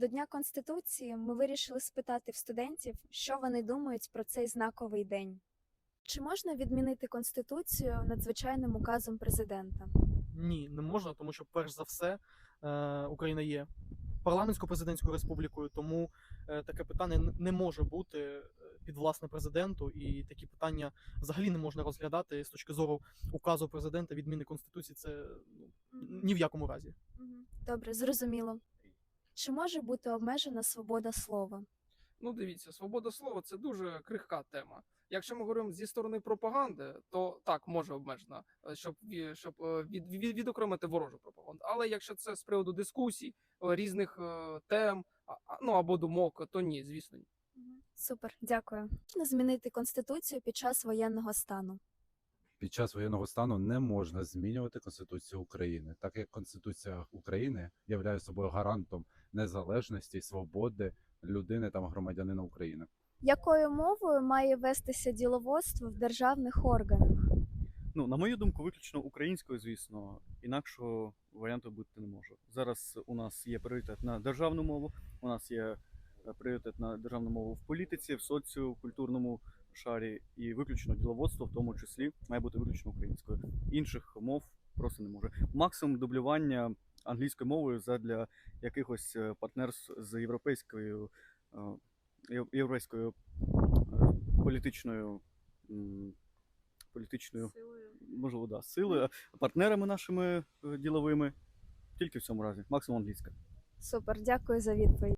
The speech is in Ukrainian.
До Дня Конституції ми вирішили спитати в студентів, що вони думають про цей знаковий день. Чи можна відмінити Конституцію надзвичайним указом президента? Ні, не можна, тому що перш за все е, Україна є парламентсько-президентською республікою, тому е, таке питання не може бути е, підвласне президенту, і такі питання взагалі не можна розглядати з точки зору указу президента відміни конституції. Це ну, ні в якому разі. Добре, зрозуміло. Чи може бути обмежена свобода слова? Ну, дивіться, свобода слова це дуже крихка тема. Якщо ми говоримо зі сторони пропаганди, то так може обмежена, е, щоб щоб е, від, від, відокремити ворожу пропаганду. Але якщо це з приводу дискусій, е, різних тем, ну або думок, то ні, звісно, ні. Супер, дякую. Можна змінити Конституцію під час воєнного стану? Під час воєнного стану не можна змінювати Конституцію України, так як Конституція України являє собою гарантом незалежності і свободи людини та громадянина України. Якою мовою має вестися діловодство в державних органах? Ну, на мою думку, виключно українською, звісно, інакшого варіанту бути не може. Зараз у нас є пріоритет на державну мову, у нас є е, пріоритет на державну мову в політиці, в соціокультурному шарі, і виключно діловодство, в тому числі, має бути виключно українською. Інших мов просто не може. Максимум дублювання англійською мовою задля якихось е, партнерств з європейською е, європейською е, політичною. політичною можливо, да, сили, партнерами нашими діловими. Тільки в цьому разі, максимум англійська. Супер, дякую за відповідь.